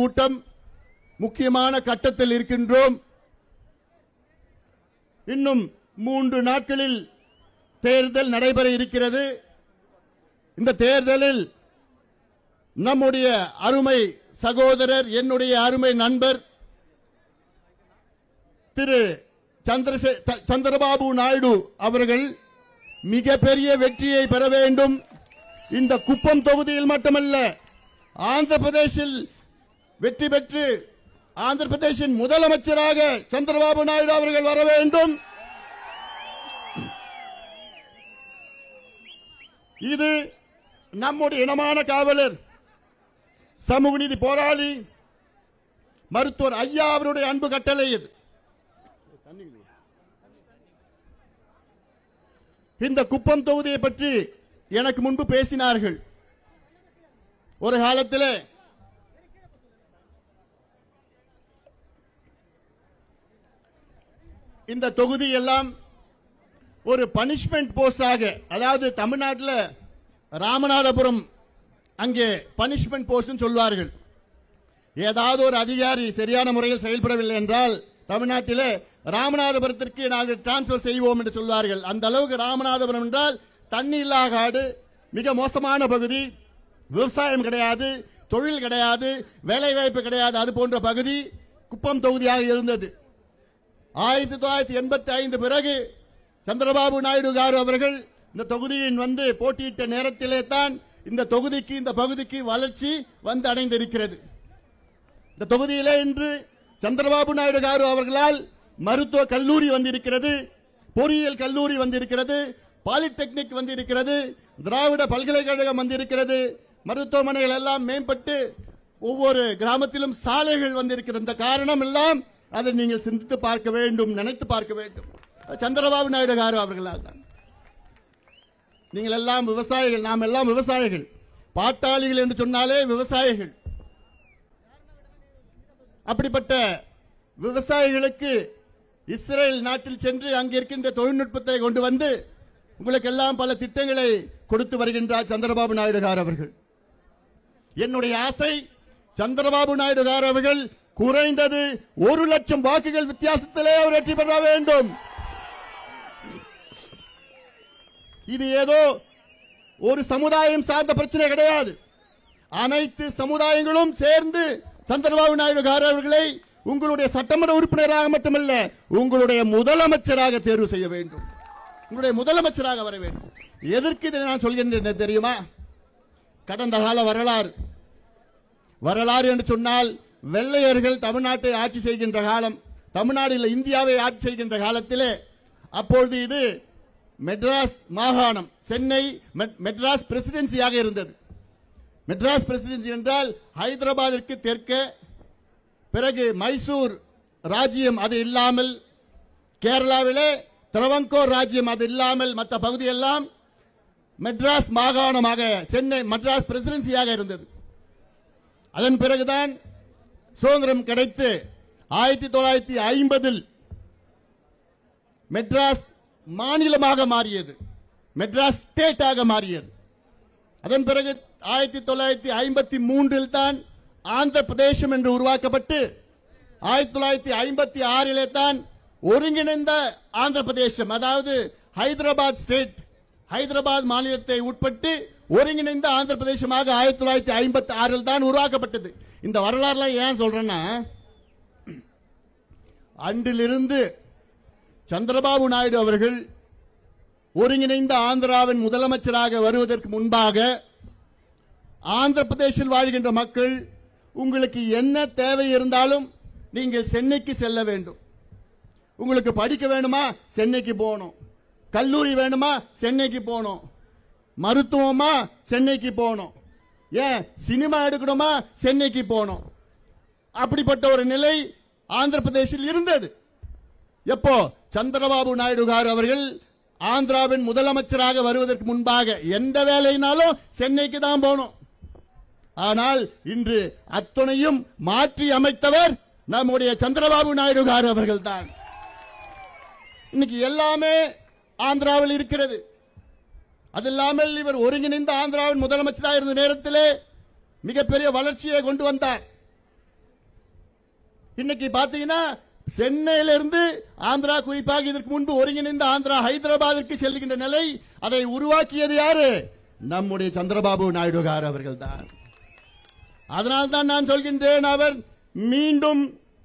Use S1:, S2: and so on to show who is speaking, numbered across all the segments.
S1: கூட்டம் முக்கியமான கட்டத்தில் இருக்கின்றோம். இன்னும் மூன்று நாட்களில் தேர்தல் நடைபெற இருக்கிறது. இந்த தேர்தலில் நம்முடைய அருமை சகோதரர் என்னுடைய அருமை நண்பர் திரு சந்திரபாபு நாயுடு அவர்கள் மிகப்பெரிய வெற்றியை பெற வேண்டும். இந்த குப்பம் தொகுதியில் மட்டுமல்ல ஆந்திர பிரதேசில் வெற்றி பெற்று ஆந்திர பிரதேசின் முதலமைச்சராக சந்திரபாபு நாயுடு அவர்கள் வர வேண்டும். இது நம்முடைய இனமான காவலர் சமூக நீதி போராளி மருத்துவர் ஐயா அவருடைய அன்பு கட்டளை இது. இந்த குப்பம் தொகுதியை பற்றி எனக்கு முன்பு பேசினார்கள். ஒரு காலத்தில் இந்த தொகுதி எல்லாம் ஒரு பனிஷ்மெண்ட் போஸ்டாக அதாவது தமிழ்நாட்டில் ராமநாதபுரம் அங்கே பனிஷ்மெண்ட் போஸ்ட் சொல்வார்கள். ஏதாவது ஒரு அதிகாரி சரியான முறையில் செயல்படவில்லை என்றால் தமிழ்நாட்டிலே ராமநாதபுரத்திற்கு நாங்கள் டிரான்ஸ்பர் செய்வோம் என்று சொல்வார்கள். அந்த அளவுக்கு ராமநாதபுரம் என்றால் தண்ணி இல்லா காடு மிக மோசமான பகுதி விவசாயம் கிடையாது தொழில் கிடையாது வேலை வாய்ப்பு கிடையாது அது போன்ற பகுதி குப்பம் தொகுதியாக இருந்தது. ஆயிரத்தி தொள்ளாயிரத்தி எண்பத்தி ஐந்து பிறகு சந்திரபாபு நாயுடு காரு அவர்கள் இந்த தொகுதியின் வந்து போட்டியிட்ட நேரத்திலே தான் இந்த தொகுதிக்கு இந்த பகுதிக்கு வளர்ச்சி வந்து அடைந்திருக்கிறது. இந்த தொகுதியிலே இன்று சந்திரபாபு நாயுடு காரு அவர்களால் மருத்துவ கல்லூரி வந்திருக்கிறது பொறியியல் கல்லூரி வந்திருக்கிறது பாலிடெக்னிக் வந்திருக்கிறது திராவிட பல்கலைக்கழகம் வந்திருக்கிறது. மருத்துவமனைகள் எல்லாம் மேம்பட்டு ஒவ்வொரு கிராமத்திலும் சாலைகள் வந்திருக்கிறது இந்த காரணம் எல்லாம் அதை நீங்கள் சிந்தித்து பார்க்க வேண்டும் நினைத்து பார்க்க வேண்டும். சந்திரபாபு நாயுடு காரு அவர்களால் தான். நீங்கள் எல்லாம் விவசாயிகள் நாம் எல்லாம் விவசாயிகள். பாட்டாளிகள் என்று சொன்னாலே விவசாயிகள். அப்படிப்பட்ட விவசாயிகளுக்கு இஸ்ரேல் நாட்டில் சென்று அங்கே இருக்கின்ற தொழில்நுட்பத்தை கொண்டு வந்து உங்களுக்கு எல்லாம் பல திட்டங்களை கொடுத்து வருகின்றார் சந்திரபாபு நாயுடு கார் அவர்கள். என்னுடைய ஆசை சந்திரபாபு நாயுடு கார் அவர்கள் குறைந்தது ஒரு லட்சம் வாக்குகள் வித்தியாசத்திலே அவர் வெற்றி பெற வேண்டும். இது ஏதோ ஒரு சமுதாயம் சார்ந்த பிரச்சனை கிடையாது. அனைத்து சமுதாயங்களும் சேர்ந்து சந்திரபாபு நாயுடு கார் அவர்களை உங்களுடைய சட்டமன்ற உறுப்பினராக மட்டுமல்ல உங்களுடைய முதலமைச்சராக தேர்வு செய்ய வேண்டும். உங்களுடைய முதலமைச்சராக வர வேண்டும். எதற்கு இதை நான் சொல்கின்றேன் தெரியுமா? கடந்த கால வரலாறு. வரலாறு என்று சொன்னால் வெள்ளையர்கள் தமிழ்நாட்டை ஆட்சி செய்கின்ற காலம் தமிழ்நாட்டில் இந்தியாவை ஆட்சி செய்கின்ற காலத்திலே அப்பொழுது இது மெட்ராஸ் மாகாணம் சென்னை மெட்- மெட்ராஸ் பிரசிடென்சியாக இருந்தது. மெட்ராஸ் பிரசிடென்சி என்றால் ஹைதராபாத்திற்கு தெற்கே பிறகு மைசூர் ராஜ்யம் அது இல்லாமல் கேரளாவிலே திரவங்கோர் ராஜ்யம் அது இல்லாமல் மற்ற பகுதியெல்லாம் மெட்ராஸ் மாகாணமாக சென்னை மெட்ராஸ் பிரசிடென்சியாக இருந்தது. அதன் பிறகுதான் சுதந்திரம் கிடைத்து ஆயிரத்தி தொள்ளாயிரத்தி ஐம்பதில் மெட்ராஸ் மாநிலமாக மாறியது. மெட்ராஸ் ஸ்டேட்டாக மாறியது. அதன் பிறகு ஆயிரத்தி தொள்ளாயிரத்தி ஐம்பத்தி மூன்றில் தான் ஆந்திர பிரதேசம் என்று உருவாக்கப்பட்டு ஆயிரத்தி தொள்ளாயிரத்தி ஐம்பத்தி ஆறிலே தான் ஒருங்கிணைந்த ஆந்திர பிரதேசம் அதாவது ஹைதராபாத் ஸ்டேட் ஹைதராபாத் மாநிலத்தை உட்பட்டு ஒருங்கிணைந்த ஆந்திர பிரதேசமாக ஆயிரத்தி தொள்ளாயிரத்தி ஐம்பத்தி ஆறில் தான் உருவாக்கப்பட்டது. இந்த வரலாறுலாம் ஏன் சொல்றேன்னா அன்றிலிருந்து சந்திரபாபு நாயுடு அவர்கள் ஒருங்கிணைந்த ஆந்திராவின் முதலமைச்சராக வருவதற்கு முன்பாக ஆந்திர பிரதேசில் வாழ்கின்ற மக்கள் உங்களுக்கு என்ன தேவை இருந்தாலும் நீங்கள் சென்னைக்கு செல்ல வேண்டும். உங்களுக்கு படிக்க வேணுமா? சென்னைக்கு போகணும். கல்லூரி வேணுமா? சென்னைக்கு போகணும். மருத்துவமா? சென்னைக்கு போகணும். ஏன் சினிமா எடுக்கணுமா? சென்னைக்கு போகணும். அப்படிப்பட்ட ஒரு நிலை ஆந்திர பிரதேசில் இருந்தது. எப்போ? சந்திரபாபு நாயுடு கார் அவர்கள் ஆந்திராவின் முதலமைச்சராக வருவதற்கு முன்பாக எந்த வேலையினாலும் சென்னைக்கு தான் போகணும். ஆனால் இன்று அத்துணையும் மாற்றி அமைத்தவர் நம்முடைய சந்திரபாபு நாயுடு கார் அவர்கள் தான் இன்னைக்கு எல்லாமே ஆந்திராவில் இருக்கிறது. அது இல்லாமல் இவர் ஒருங்கிணைந்த ஆந்திராவின் முதலமைச்சராக இருந்த நேரத்திலே மிகப்பெரிய வளர்ச்சியை கொண்டு வந்தார். இன்னைக்கு பாத்தீங்கன்னா சென்னையிலிருந்து ஆந்திரா குறிப்பாக இதற்கு முன்பு ஒருங்கிணைந்த ஆந்திரா ஹைதராபாத்திற்கு செல்கின்ற நிலை அதை உருவாக்கியது யாரு? நம்முடைய சந்திரபாபு நாயுடு கார் அவர்கள் தான் அதனால்தான் நான் சொல்கின்றேன் அவர் மீண்டும்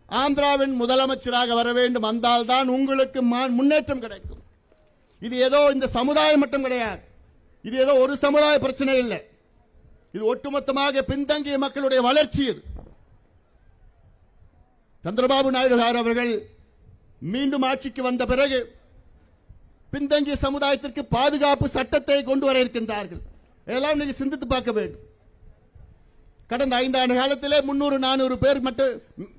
S1: ஆந்திராவின் முதலமைச்சராக வர வேண்டும். வந்தால்தான் உங்களுக்கு முன்னேற்றம் கிடைக்கும். இது ஏதோ இந்த சமுதாயம் மட்டும் கிடையாது. இது ஏதோ ஒரு சமுதாய பிரச்சனை இல்லை. இது ஒட்டுமொத்தமாக பின்தங்கிய மக்களுடைய வளர்ச்சி இது. சந்திரபாபு நாயுடு சார் அவர்கள் மீண்டும் ஆட்சிக்கு வந்த பிறகு பின்தங்கிய சமுதாயத்திற்கு பாதுகாப்பு சட்டத்தை கொண்டு வர இருக்கின்றார்கள். இதெல்லாம் நீங்க சிந்தித்து பார்க்க வேண்டும். கடந்த ஐந்தாண்டு காலத்திலே முன்னூறு நானூறு பேர் மட்டும்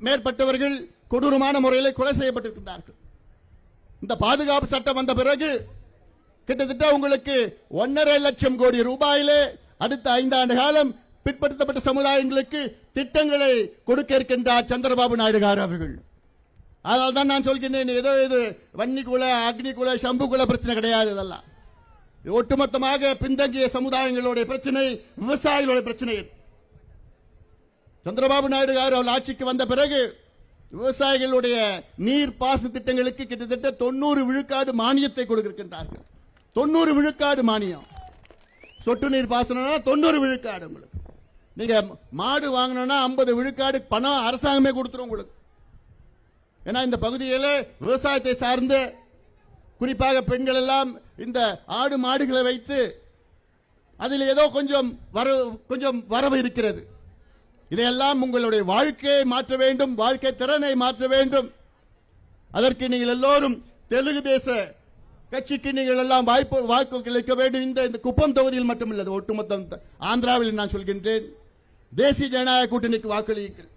S1: மேற்பட்டவர்கள் கொடூரமான முறையில் கொலை செய்யப்பட்டிருக்கின்றார்கள். இந்த பாதுகாப்பு சட்டம் வந்த பிறகு கிட்டத்தட்ட உங்களுக்கு ஒன்னரை லட்சம் கோடி ரூபாயிலே அடுத்த ஐந்தாண்டு காலம் பிற்படுத்தப்பட்ட சமுதாயங்களுக்கு திட்டங்களை கொடுக்க இருக்கின்றார் சந்திரபாபு நாயுடு கார் அவர்கள். அதனால தான் நான் சொல்கின்றேன் ஏதோ இது வன்னிக்குல அக்னிக்குல சம்புக்குல பிரச்சனை கிடையாது இதெல்லாம். ஒட்டுமொத்தமாக பின்தங்கிய சமுதாயங்களுடைய பிரச்சனை விவசாயிகளுடைய பிரச்சனை சந்திரபாபு நாயுடு கார் அவர்கள் ஆட்சிக்கு வந்த பிறகு விவசாயிகளுடைய நீர் பாச திட்டங்களுக்கு கிட்டத்தட்ட தொண்ணூறு விழுக்காடு மானியத்தை கொடுக்கின்றார்கள் தொண்ணூறு விழுக்காடு மானியம். சொட்டு நீர் பாசனம்னா தொண்ணூறு விழுக்காடு உங்களுக்கு. நீங்க மாடு வாங்கணும்னா ஐம்பது விழுக்காடு பணம் அரசாங்கமே கொடுத்துரும் உங்களுக்கு. ஏன்னா இந்த பகுதியில் விவசாயத்தை சார்ந்து குறிப்பாக பெண்கள் எல்லாம் இந்த ஆடு மாடுகளை வைத்து அதில் ஏதோ கொஞ்சம் வரவு கொஞ்சம் வரவு இருக்கிறது. இதையெல்லாம் உங்களுடைய வாழ்க்கையை மாற்ற வேண்டும் வாழ்க்கை திறனை மாற்ற வேண்டும். அதற்கு நீங்கள் எல்லோரும் தெலுங்கு தேச கட்சிக்கு நீங்கள் எல்லாம் வாய்ப்பு வாக்கு கிடைக்க வேண்டும். இந்த இந்த குப்பம் தொகுதியில் மட்டுமில்லை ஒட்டுமொத்த ஆந்திராவில் நான் சொல்கின்றேன். தேசிய ஜனநாயக கூட்டணிக்கு வாக்களியுங்கள்.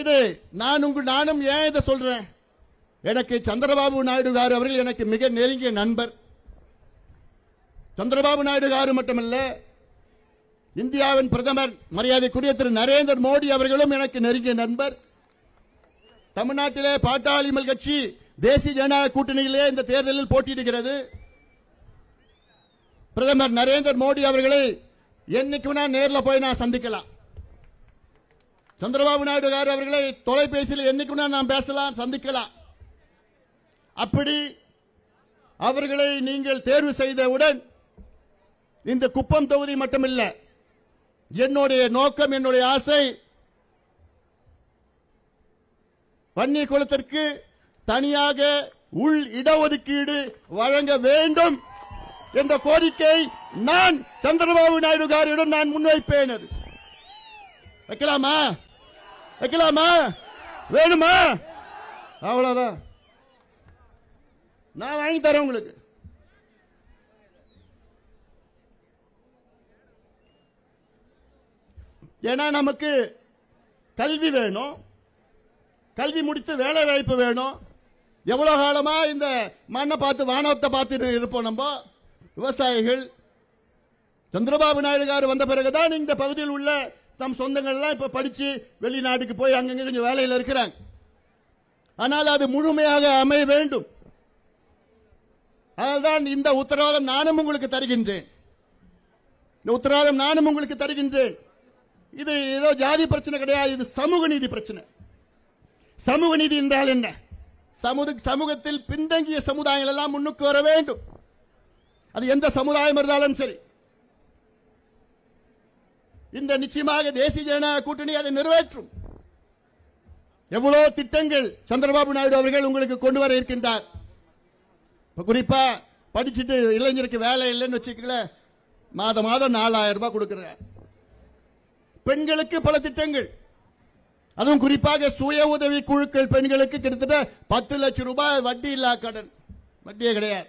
S1: இது நான் உங்கள் நானும் ஏன் இதை சொல்றேன்? எனக்கு சந்திரபாபு நாயுடு கார் அவர்கள் எனக்கு மிக நெருங்கிய நண்பர். சந்திரபாபு நாயுடு காரு மட்டுமல்ல இந்தியாவின் பிரதமர் மரியாதைக்குரிய திரு நரேந்திர மோடி அவர்களும் எனக்கு நெருங்கிய நண்பர். தமிழ்நாட்டிலே பாட்டாளிமல் கட்சி தேசிய ஜனநாயக கூட்டணியிலே இந்த தேர்தலில் போட்டியிடுகிறது. பிரதமர் நரேந்திர மோடி அவர்களை என்னைக்கு நேரில் போய் நான் சந்திக்கலாம். சந்திரபாபு நாயுடு கார் அவர்களை தொலைபேசியில் என்னைக்கு நான் பேசலாம் சந்திக்கலாம். அப்படி அவர்களை நீங்கள் தேர்வு செய்தவுடன் இந்த குப்பம் தொகுதி மட்டுமில்ல என்னுடைய நோக்கம் என்னுடைய ஆசை வன்னி குளத்திற்கு தனியாக உள் இடஒதுக்கீடு வழங்க வேண்டும் என்ற கோரிக்கை நான் சந்திரபாபு நாயுடு காரிடம் நான் முன்வைப்பேன் அது. வைக்கலாமா? வைக்கலாமா? வேணுமா? அவ்வளவுதான். நான் வாங்கி தரேன் உங்களுக்கு. ஏன்னா நமக்கு கல்வி வேணும். கல்வி முடித்து வேலை வாய்ப்பு வேணும். எவ்வளவு காலமா இந்த மண்ணை பார்த்து வானவத்தை பார்த்து இருப்போம் நம்ம? விவசாயிகள். சந்திரபாபு நாயுடு கார் வந்த பிறகுதான் இந்த பகுதியில் உள்ள நம் சொந்தங்கள்லாம் இப்ப படிச்சு வெளிநாட்டுக்கு போய் அங்கங்க கொஞ்சம் வேலையில் இருக்கிறாங்க. ஆனால் அது முழுமையாக அமைய வேண்டும். அதனால்தான் இந்த உத்தரவாதம் நானும் உங்களுக்கு தருகின்றேன். இந்த உத்தரவாதம் நானும் உங்களுக்கு தருகின்றேன். இது ஏதோ ஜாதி பிரச்சனை கிடையாது இது சமூக நீதி பிரச்சனை. சமூக நீதி என்றால் என்ன? சமூகத்தில் பின்தங்கிய சமுதாயங்கள் எல்லாம் முன்னுக்கு வர வேண்டும். அது எந்த சமுதாயம் இருந்தாலும் சரி. இந்த நிச்சயமாக தேசிய ஜனநாயக கூட்டணி அதை நிறைவேற்றும். எவ்வளவு திட்டங்கள் சந்திரபாபு நாயுடு அவர்கள் உங்களுக்கு கொண்டு வர இருக்கின்றார். குறிப்பா படிச்சுட்டு இளைஞருக்கு வேலை இல்லைன்னு வச்சுக்கல மாதம் மாதம் நாலாயிரம் ரூபாய் கொடுக்கிறார். பெண்களுக்கு பல திட்டங்கள். அதுவும் குறிப்பாக சுய உதவி குழுக்கள் பெண்களுக்கு கிட்டத்தட்ட பத்து லட்சம் ரூபாய் வட்டி இல்லா கடன். வட்டியே கிடையாது.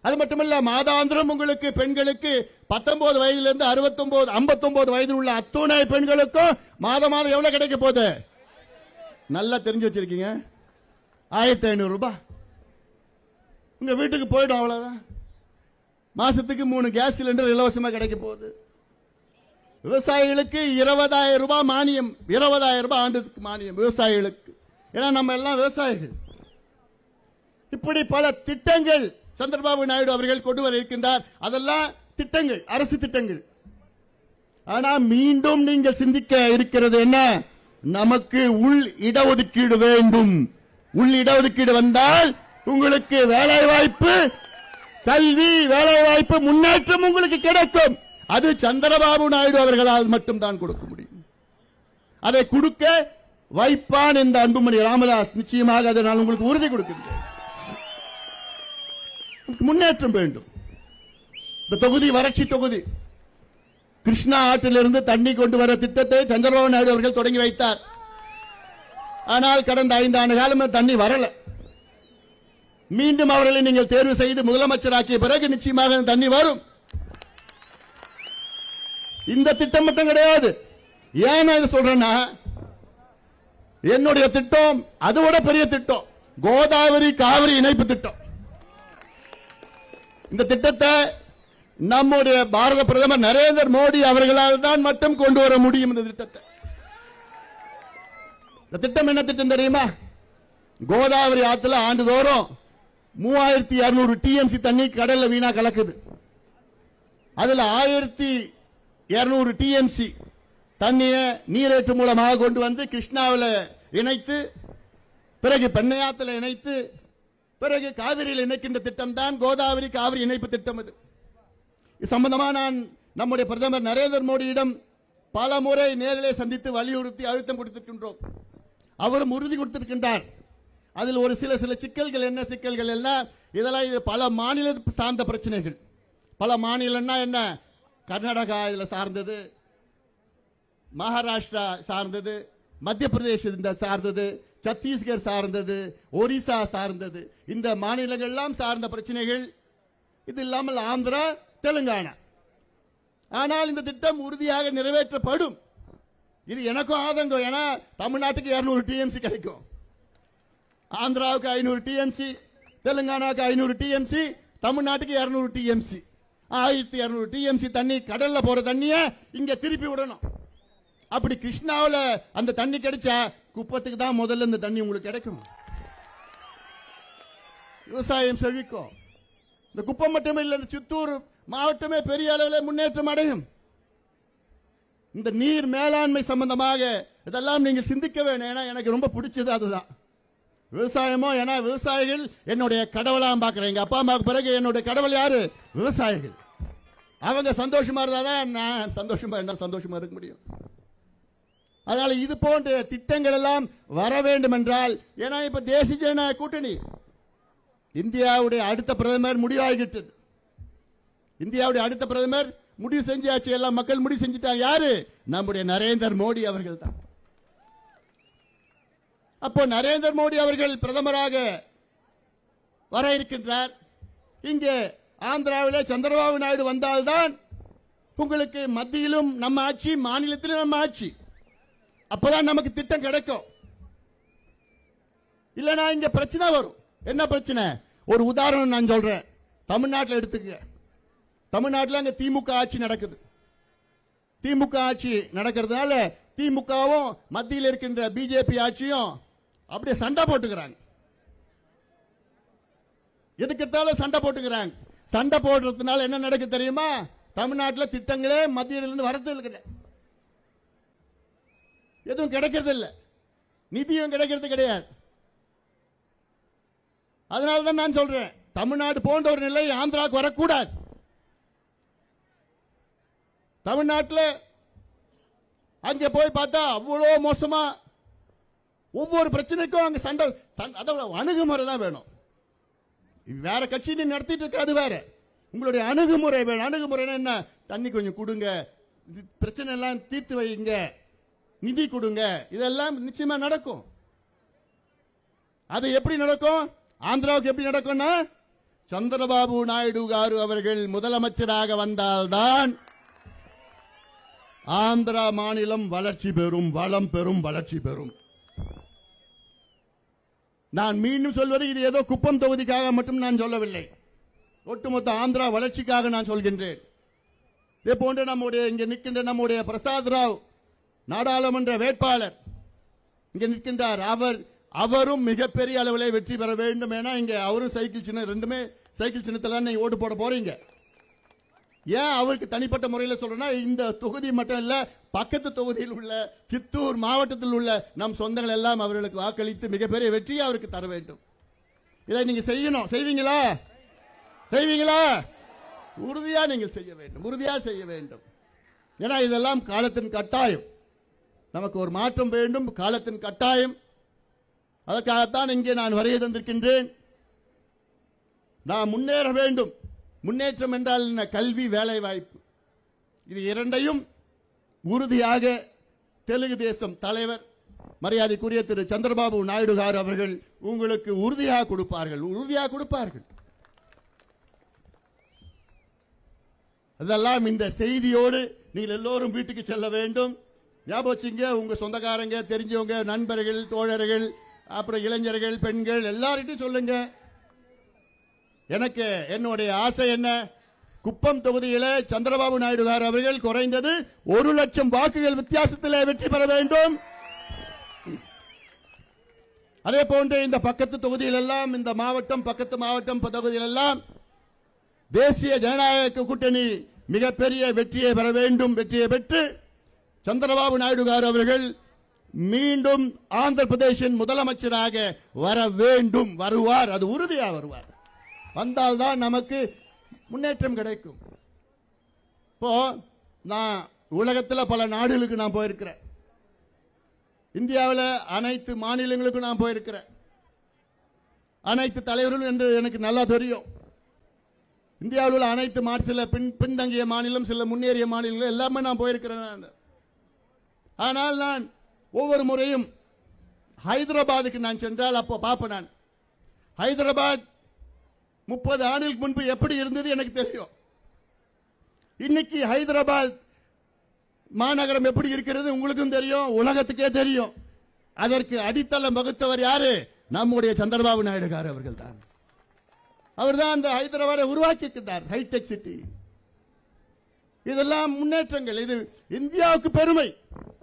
S1: அது மட்டுமல்ல மாதாந்திரம் உங்களுக்கு பெண்களுக்கு பத்தொன்பது வயதிலிருந்து அறுபத்தொன்பது ஐம்பத்தொன்பது வயதில் உள்ள அத்துணை பெண்களுக்கும் மாதம் மாதம் எவ்வளவு கிடைக்க போகுது? நல்லா தெரிஞ்சு வச்சிருக்கீங்க. ஆயிரத்தி ஐநூறு ரூபாய். உங்க வீட்டுக்கு போயிடும் அவ்வளவுதான். மாசத்துக்கு மூணு கேஸ் சிலிண்டர் இலவசமா கிடைக்க போகுது. விவசாயிகளுக்கு இருபதாயிரம் ரூபாய் மானியம் இருபதாயிரம் ரூபாய் ஆண்டுக்கு மானியம் விவசாயிகளுக்கு. ஏன்னா நம்ம எல்லாம் விவசாயிகள். இப்படி பல திட்டங்கள் சந்திரபாபு நாயுடு அவர்கள் கொண்டு வர இருக்கின்றார் அதெல்லாம் திட்டங்கள் அரசு திட்டங்கள். ஆனா மீண்டும் நீங்கள் சிந்திக்க இருக்கிறது என்ன? நமக்கு உள் இடஒதுக்கீடு வேண்டும். உள் இடஒதுக்கீடு வந்தால் உங்களுக்கு வேலை வாய்ப்பு கல்வி வேலை வாய்ப்பு முன்னேற்றம் உங்களுக்கு கிடைக்கும். அது சந்திரபாபு நாயுடு அவர்களால் மட்டும்தான் கொடுக்க முடியும். அதை கொடுக்க வைப்பான் என்ற அன்புமணி ராமதாஸ் நிச்சயமாக அதை நான் உங்களுக்கு உறுதி கொடுக்கின்றேன். முன்னேற்றம் வேண்டும். இந்த தொகுதி வறட்சி தொகுதி. கிருஷ்ணா ஆற்றிலிருந்து தண்ணி கொண்டு வர திட்டத்தை சந்திரபாபு நாயுடு அவர்கள் தொடங்கி வைத்தார். ஆனால் கடந்த ஐந்து ஆண்டு காலம் தண்ணி வரல. மீண்டும் அவர்களை நீங்கள் தேர்வு செய்து முதலமைச்சராக்கிய பிறகு நிச்சயமாக தண்ணி வரும். இந்த திட்டம் மட்டும் கிடையாது. ஏன் நான் இதை சொல்றேன்னா என்னுடைய திட்டம் அதோட பெரிய திட்டம் கோதாவரி காவிரி இணைப்பு திட்டம். இந்த திட்டத்தை நம்முடைய பாரத பிரதமர் நரேந்திர மோடி அவர்களால் தான் மட்டும் கொண்டு வர முடியும் இந்த திட்டத்தை. இந்த திட்டம் என்ன திட்டம் தெரியுமா? கோதாவரி ஆற்றுல ஆண்டுதோறும் மூவாயிரத்தி இருநூறு டிஎம்சி தண்ணி கடல்ல வீணா கலக்குது. அதுல ஆயிரத்தி இருநூறு டிஎம்சி தண்ணியை நீரேற்று மூலமாக கொண்டு வந்து கிருஷ்ணாவில் இணைத்து பிறகு பெண்ணையாத்தில் இணைத்து பிறகு காவிரியில் இணைக்கின்ற திட்டம் தான் கோதாவரி காவிரி இணைப்பு திட்டம் இது இது சம்பந்தமா நான் நம்முடைய பிரதமர் நரேந்திர மோடியிடம் பல முறை நேரிலே சந்தித்து வலியுறுத்தி அழுத்தம் கொடுத்திருக்கின்றோம். அவரும் உறுதி கொடுத்திருக்கின்றார். அதில் ஒரு சில சில சிக்கல்கள் என்ன சிக்கல்கள் எல்லாம் இதெல்லாம் இது பல மாநில சார்ந்த பிரச்சனைகள். பல மாநிலம்னா என்ன? கர்நாடகா இதில் சார்ந்தது மகாராஷ்டிரா சார்ந்தது மத்திய பிரதேச இந்த சார்ந்தது சத்தீஸ்கர் சார்ந்தது ஒரிசா சார்ந்தது. இந்த மாநிலங்கள்லாம் சார்ந்த பிரச்சனைகள் இது இல்லாமல் ஆந்திரா தெலுங்கானா. ஆனால் இந்த திட்டம் உறுதியாக நிறைவேற்றப்படும். இது எனக்கும் ஆதங்கம். ஏன்னா தமிழ்நாட்டுக்கு 200 டிஎம்சி கிடைக்கும். ஆந்திராவுக்கு ஐநூறு டிஎம்சி தெலுங்கானாவுக்கு ஐநூறு டிஎம்சி தமிழ்நாட்டுக்கு 200 டிஎம்சி ஆயிரத்தி இருநூறு டிஎம்சி தண்ணி கடல்ல போற தண்ணிய இங்க திருப்பி விடணும். அப்படி கிருஷ்ணாவில் அந்த தண்ணி கிடைச்சா குப்பத்துக்கு தான் முதல்ல இந்த தண்ணி உங்களுக்கு கிடைக்கும். விவசாயம் செழிக்கும். இந்த குப்பம் மட்டுமே இல்லை சித்தூர் மாவட்டமே பெரிய அளவில் முன்னேற்றம் அடையும். இந்த நீர் மேலாண்மை சம்பந்தமாக இதெல்லாம் நீங்கள் சிந்திக்க வேணும். ஏன்னா எனக்கு ரொம்ப பிடிச்சது அதுதான். விவசாயமோ? ஏன்னா விவசாயிகள் என்னுடைய கடவுளாக பார்க்குறேன். எங்கள் அப்பா அம்மாவுக்கு பிறகு என்னுடைய கடவுள் யார்? விவசாயிகள். அவங்க சந்தோஷமாக இருந்தால் தான் நான் சந்தோஷமாக என்ன சந்தோஷமாக இருக்க முடியும். அதனால் இது போன்ற திட்டங்கள் எல்லாம் வர வேண்டும் என்றால் ஏன்னா இப்போ தேசிய ஜன கூட்டணி. இந்தியாவுடைய அடுத்த பிரதமர் முடிவாகிட்டது இந்தியாவுடைய அடுத்த பிரதமர் முடிவு செஞ்சாச்சு. எல்லாம் மக்கள் முடிவு செஞ்சுட்டாங்க. யாரு? நம்முடைய நரேந்திர மோடி அவர்கள் தான். அப்போ நரேந்திர மோடி அவர்கள் பிரதமராக வர இருக்கின்றார். இங்கே ஆந்திராவிலே சந்திரபாபு நாயுடு வந்தால்தான் உங்களுக்கு மத்தியிலும் நம்ம ஆட்சி மாநிலத்திலும் நம்ம ஆட்சி. அப்பதான் நமக்கு திட்டம் கிடைக்கும். இல்லைனா இங்க பிரச்சனை வரும். என்ன பிரச்சனை? ஒரு உதாரணம் நான் சொல்றேன். தமிழ்நாட்டில் எடுத்துக்க தமிழ்நாட்டில் அங்க திமுக ஆட்சி நடக்குது. திமுக ஆட்சி நடக்கிறதுனால திமுகவும் மத்தியில் இருக்கின்ற பிஜேபி ஆட்சியும் அப்படியே சண்டை போட்டுக்கிறாங்க. எதுக்கெடுத்தாலும் சண்டை போட்டுக்கிறாங்க. சண்டை போடுறதுனால என்ன நடக்கு தெரியுமா? தமிழ்நாட்டில் திட்டங்களே மத்தியிலிருந்து வரது இல்லை. எதுவும் கிடைக்கிறது இல்லை. நிதியும் கிடைக்கிறது கிடையாது. அதனால தான் நான் சொல்றேன் தமிழ்நாடு போன்ற ஒரு நிலை ஆந்திராவுக்கு வரக்கூடாது. தமிழ்நாட்டில் அங்கே போய் பார்த்தா அவ்வளோ மோசமாக ஒவ்வொரு பிரச்சனைக்கும் அங்க சண்டை சண்டை அதோட அணுகுமுறை தான் வேணும். வேற கட்சி நடத்திட்டு இருக்க அது வேற. உங்களுடைய அணுகுமுறை வேணும். அணுகுமுறைன்னா என்ன? தண்ணி கொஞ்சம் கொடுங்க. பிரச்சனை எல்லாம் தீர்த்து வைங்க நிதி கொடுங்க. இதெல்லாம் நிச்சயமா நடக்கும். அது எப்படி நடக்கும்? ஆந்திராவுக்கு எப்படி நடக்கும்னா சந்திரபாபு நாயுடு காரு அவர்கள் முதலமைச்சராக வந்தால்தான் ஆந்திரா மாநிலம் வளர்ச்சி பெறும் வளம் பெறும் வளர்ச்சி பெறும். நான் மீண்டும் சொல்வது இது ஏதோ குப்பம் தொகுதிக்காக மட்டும் நான் சொல்லவில்லை. ஒட்டுமொத்த ஆந்திரா வளர்ச்சிக்காக நான் சொல்கின்றேன். இதே போன்று நம்முடைய இங்கே நிற்கின்ற நம்முடைய பிரசாத் ராவ் நாடாளுமன்ற வேட்பாளர். இங்கே நிற்கின்றார். அவர் அவரும் மிகப்பெரிய அளவில் வெற்றி பெற வேண்டும். ஏன்னா இங்கே அவரும் சைக்கிள் சின்ன ரெண்டுமே சைக்கிள் சின்னத்தில் தான் ஓட்டு போட போறீங்க. ஏன் அவருக்கு தனிப்பட்ட முறையில் சொல்றேன்னா இந்த தொகுதி மட்டும் இல்ல பக்கத்து தொகுதியில் உள்ள சித்தூர் மாவட்டத்தில் உள்ள நம் சொந்தங்கள் எல்லாம் அவர்களுக்கு வாக்களித்து மிகப்பெரிய வெற்றியை அவருக்கு தர வேண்டும். இதை நீங்க செய்யணும். செய்வீங்களா? செய்வீங்களா? உறுதியா நீங்கள் செய்ய வேண்டும். உறுதியா செய்ய வேண்டும். ஏன்னா இதெல்லாம் காலத்தின் கட்டாயம். நமக்கு ஒரு மாற்றம் வேண்டும். காலத்தின் கட்டாயம். அதற்காகத்தான் இங்கே நான் வரைய தந்திருக்கின்றேன். நான் முன்னேற வேண்டும். முன்னேற்றம் என்றால் என்ன? கல்வி வேலைவாய்ப்பு. இது இரண்டையும் உறுதியாக தெலுங்கு தேசம் தலைவர் மரியாதைக்குரிய திரு. சந்திரபாபு நாயுடு கார் அவர்கள் உங்களுக்கு உறுதியாக கொடுப்பார்கள். உறுதியாக கொடுப்பார்கள். அதெல்லாம் இந்த செய்தியோடு நீங்கள் எல்லோரும் வீட்டுக்கு செல்ல வேண்டும். ஞாபகம் உங்க சொந்தக்காரங்க தெரிஞ்சவங்க நண்பர்கள் தோழர்கள் அப்புறம் இளைஞர்கள் பெண்கள் எல்லார்கிட்டையும் சொல்லுங்க. எனக்கு என்னுடைய ஆசை என்ன? குப்பம் தொகுதியில சந்திரபாபு நாயுடு கார் அவர்கள் குறைந்தது ஒரு லட்சம் வாக்குகள் வித்தியாசத்தில் வெற்றி பெற வேண்டும். அதே போன்று இந்த பக்கத்து தொகுதியில் எல்லாம் இந்த மாவட்டம் பக்கத்து மாவட்டம் தொகுதியில் எல்லாம் தேசிய ஜனநாயக கூட்டணி மிகப்பெரிய வெற்றியை பெற வேண்டும் வெற்றியை பெற்று சந்திரபாபு நாயுடு கார் அவர்கள் மீண்டும் ஆந்திர பிரதேசின் முதலமைச்சராக வர வேண்டும் வருவார் அது உறுதியாக வருவார். வந்தால்தான் நமக்கு முன்னேற்றம் கிடைக்கும். இப்போ நான் உலகத்தில் பல நாடுகளுக்கு நான் போயிருக்கிறேன். இந்தியாவில் அனைத்து மாநிலங்களுக்கும் நான் போயிருக்கிறேன். அனைத்து தலைவர்களும் என்று எனக்கு நல்லா தெரியும். இந்தியாவில் உள்ள அனைத்து மா சில பின் பின்தங்கிய மாநிலம் சில முன்னேறிய மாநிலங்கள் எல்லாமே நான் போயிருக்கிறேன் நான். ஆனால் நான் ஒவ்வொரு முறையும் ஹைதராபாத்துக்கு நான் சென்றால் அப்போ பார்ப்பேன் நான். ஹைதராபாத் முப்பது ஆண்டுகளுக்கு முன்பு எப்படி இருந்தது எனக்கு தெரியும். இன்னைக்கு ஹைதராபாத் மாநகரம் எப்படி இருக்கிறது உங்களுக்கும் தெரியும் உலகத்துக்கே தெரியும். அதற்கு அடித்தளம் வகுத்தவர் யாரு? நம்முடைய சந்திரபாபு நாயுடுகார் அவர்கள் தான் அவர் தான் அந்த ஹைதராபாத்தை உருவாக்கிட்டார் ஹைடெக் சிட்டி இதெல்லாம் முன்னேற்றங்கள். இது இந்தியாவுக்கு பெருமை.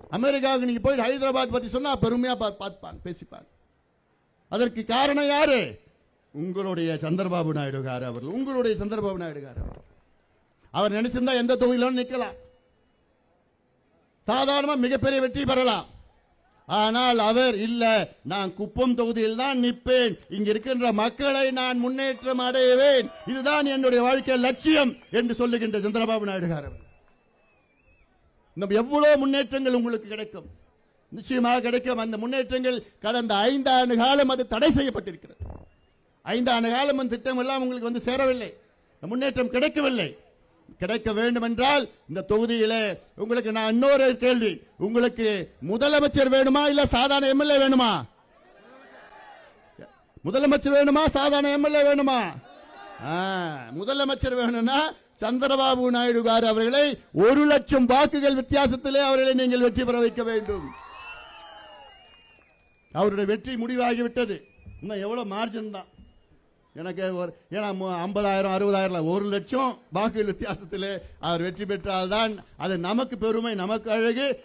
S1: அமெரிக்காவுக்கு நீங்க போய் ஹைதராபாத் பத்தி சொன்னா பெருமையா பா- பார்ப்பான் பேசிப்பான். அதற்கு காரணம் யாரு? உங்களுடைய சந்திரபாபு நாயுடு கார் அவர்கள் உங்களுடைய சந்திரபாபு நாயுடு கார் அவர்கள். அவர் நினைச்சிருந்தா எந்த தொகுதியிலும் நிற்கலாம். சாதாரணமா மிகப்பெரிய வெற்றி பெறலாம். ஆனால் அவர் இல்ல நான் குப்பம் தொகுதியில் தான் நிற்பேன். இங்க இருக்கின்ற மக்களை நான் முன்னேற்றம் அடைவேன். இதுதான் என்னுடைய வாழ்க்கை லட்சியம் என்று சொல்லுகின்ற சந்திரபாபு நாயுடு கார் அவர்கள். இன்னும் எவ்வளவு முன்னேற்றங்கள் உங்களுக்கு கிடைக்கும். நிச்சயமாக கிடைக்கும். அந்த முன்னேற்றங்கள் கடந்த ஐந்தாண்டு காலம் அது தடை செய்யப்பட்டிருக்கிறது. ஐந்தாண்டு காலம் அந்த திட்டம் எல்லாம் உங்களுக்கு வந்து சேரவில்லை. முன்னேற்றம் கிடைக்கவில்லை. கிடைக்க வேண்டும் என்றால் இந்த தொகுதியிலே உங்களுக்கு நான் இன்னொரு கேள்வி. உங்களுக்கு முதலமைச்சர் வேணுமா இல்ல சாதாரண எம்எல்ஏ வேணுமா? முதலமைச்சர் வேணுமா? சாதாரண எம்எல்ஏ வேணுமா? ஆ, முதலமைச்சர் வேணும்னா சந்திரபாபு நாயுடு கார் அவர்களை ஒரு லட்சம் வாக்குகள் வித்தியாசத்திலே அவர்களை நீங்கள் வெற்றி பெற வைக்க வேண்டும். அவருடைய வெற்றி முடிவாகிவிட்டது. இன்னும் எவ்வளவு மார்ஜின் தான். எனக்கு ஒரு ஏன்னா மு- ஐம்பதாயிரம் அறுபதாயிரம் ஒரு லட்சம் வாக்கு வித்தியாசத்திலே அவர் வெற்றி பெற்றால்தான் அது நமக்கு பெருமை நமக்கு அழகு.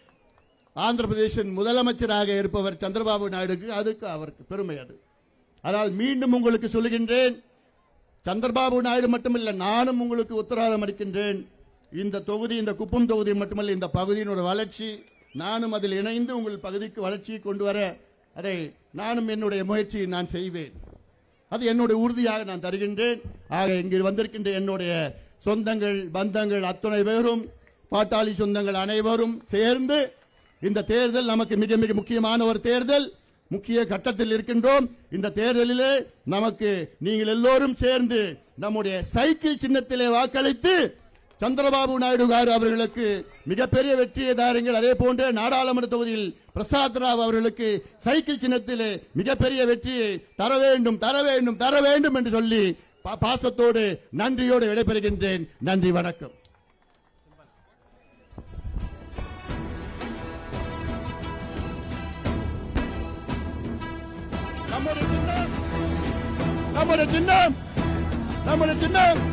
S1: ஆந்திர பிரதேசின் முதலமைச்சராக இருப்பவர் சந்திரபாபு நாயுடுக்கு அதுக்கு அவருக்கு பெருமை அது. அதாவது மீண்டும் உங்களுக்கு சொல்லுகின்றேன் சந்திரபாபு நாயுடு மட்டுமில்லை நானும் உங்களுக்கு உத்தரவாதம் அளிக்கின்றேன். இந்த தொகுதி இந்த குப்பம் தொகுதி மட்டுமல்ல இந்த பகுதியினுடைய வளர்ச்சி. நானும் அதில் இணைந்து உங்கள் பகுதிக்கு வளர்ச்சியை கொண்டு வர அதை நானும் என்னுடைய முயற்சியை நான் செய்வேன். அது என்னுடைய உறுதியாக நான் தருகின்றேன். ஆக இங்கு வந்திருக்கின்ற என்னுடைய சொந்தங்கள் பந்தங்கள் அத்துணை பேரும் பாட்டாளி சொந்தங்கள் அனைவரும் சேர்ந்து இந்த தேர்தல் நமக்கு மிக மிக முக்கியமான ஒரு தேர்தல். முக்கிய கட்டத்தில் இருக்கின்றோம். இந்த தேர்தலிலே நமக்கு நீங்கள் எல்லோரும் சேர்ந்து நம்முடைய சைக்கிள் சின்னத்திலே வாக்களித்து சந்திரபாபு நாயுடு கார் அவர்களுக்கு மிகப்பெரிய வெற்றியை தாருங்கள். அதே போன்று நாடாளுமன்ற தொகுதியில் பிரசாத் ராவ் அவர்களுக்கு சைக்கிள் சின்னத்திலே மிகப்பெரிய வெற்றியை தர வேண்டும் தர வேண்டும் தர வேண்டும் என்று சொல்லி பா- பாசத்தோடு நன்றியோடு விடைபெறுகின்றேன். நன்றி வணக்கம். நம்முடைய சின்னம் நம்முடைய சின்னம் நம்முடைய சின்னம்.